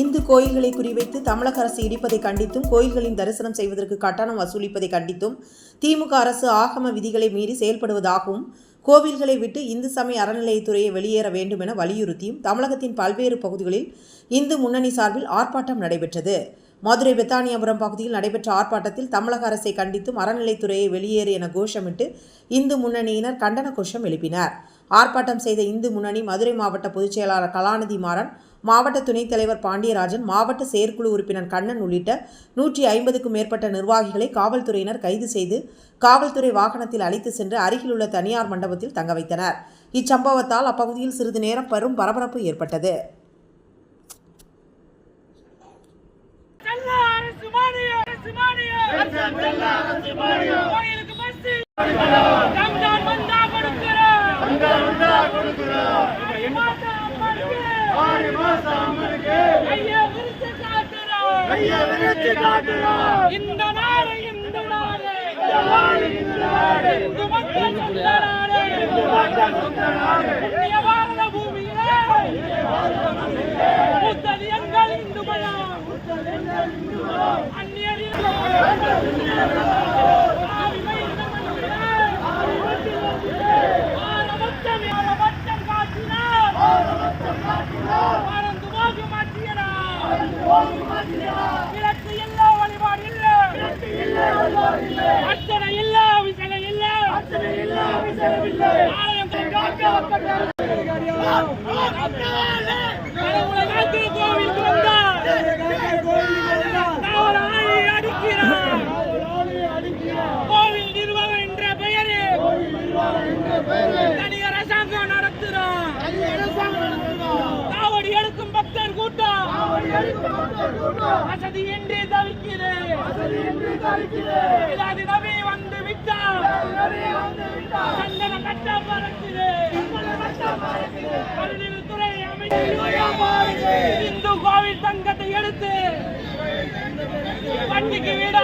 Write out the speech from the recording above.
இந்து கோயில்களை குறிவைத்து தமிழக அரசு இடிப்பதை கண்டித்தும் கோயில்களின் தரிசனம் செய்வதற்கு கட்டணம் வசூலிப்பதை கண்டித்தும் திமுக அரசு ஆகம விதிகளை மீறி செயல்படுவதாகவும் கோவில்களை விட்டு இந்து சமய அறநிலையத்துறையை வெளியேற வேண்டும் என வலியுறுத்தியும் தமிழகத்தின் பல்வேறு பகுதிகளில் இந்து முன்னணி சார்பில் ஆர்ப்பாட்டம் நடைபெற்றது. மதுரை பெத்தானியாபுரம் பகுதியில் நடைபெற்ற ஆர்ப்பாட்டத்தில் தமிழக அரசை கண்டித்தும் அறநிலைத்துறையை வெளியேறு என கோஷமிட்டு இந்து முன்னணியினர் கண்டன கோஷம் எழுப்பினர். ஆர்ப்பாட்டம் செய்த இந்து முன்னணி மதுரை மாவட்ட பொதுச்செயலாளர் கலாநிதி மாறன் மாவட்ட துணைத் தலைவர் பாண்டியராஜன் மாவட்ட செயற்குழு உறுப்பினர் கண்ணன் உள்ளிட்ட நூற்றி ஐம்பதுக்கும் மேற்பட்ட நிர்வாகிகளை காவல்துறையினர் கைது செய்து காவல்துறை வாகனத்தில் அழைத்து சென்று அருகிலுள்ள தனியார் மண்டபத்தில் தங்க வைத்தனர். இச்சம்பவத்தால் அப்பகுதியில் சிறிது நேரம் பெரும் பரபரப்பு ஏற்பட்டது. செல்ல விரிச்சு காட்டுறோம் இந்த நாடு இந்த நாடு. மக்கள் சொந்த நாடு பாரத பூமியிலே விளக்கு இல்ல வழிபாடு இல்ல அர்ச்சனை இல்ல விசலை இல்ல ஆலயம் கடவுளை காத்து கோவிலுக்கு வந்தார் அவர் ஆணை அடிக்கிறார் கோவில் நிர்வாகம் என்ற பெயரில் தனியார் அரசாங்கம் நடத்துகிறார் காவடி எடுக்கும் பக்தர் கூட்டம். வசதியின்றி தவிக்கிறேன். இல்லாது நபி வந்து விட்டார். சந்தன கட்ட பறக்கிறேன். துறை அமைச்சர் இந்து கோவில் தங்கத்தை எடுத்து வண்டிக்கு வீடா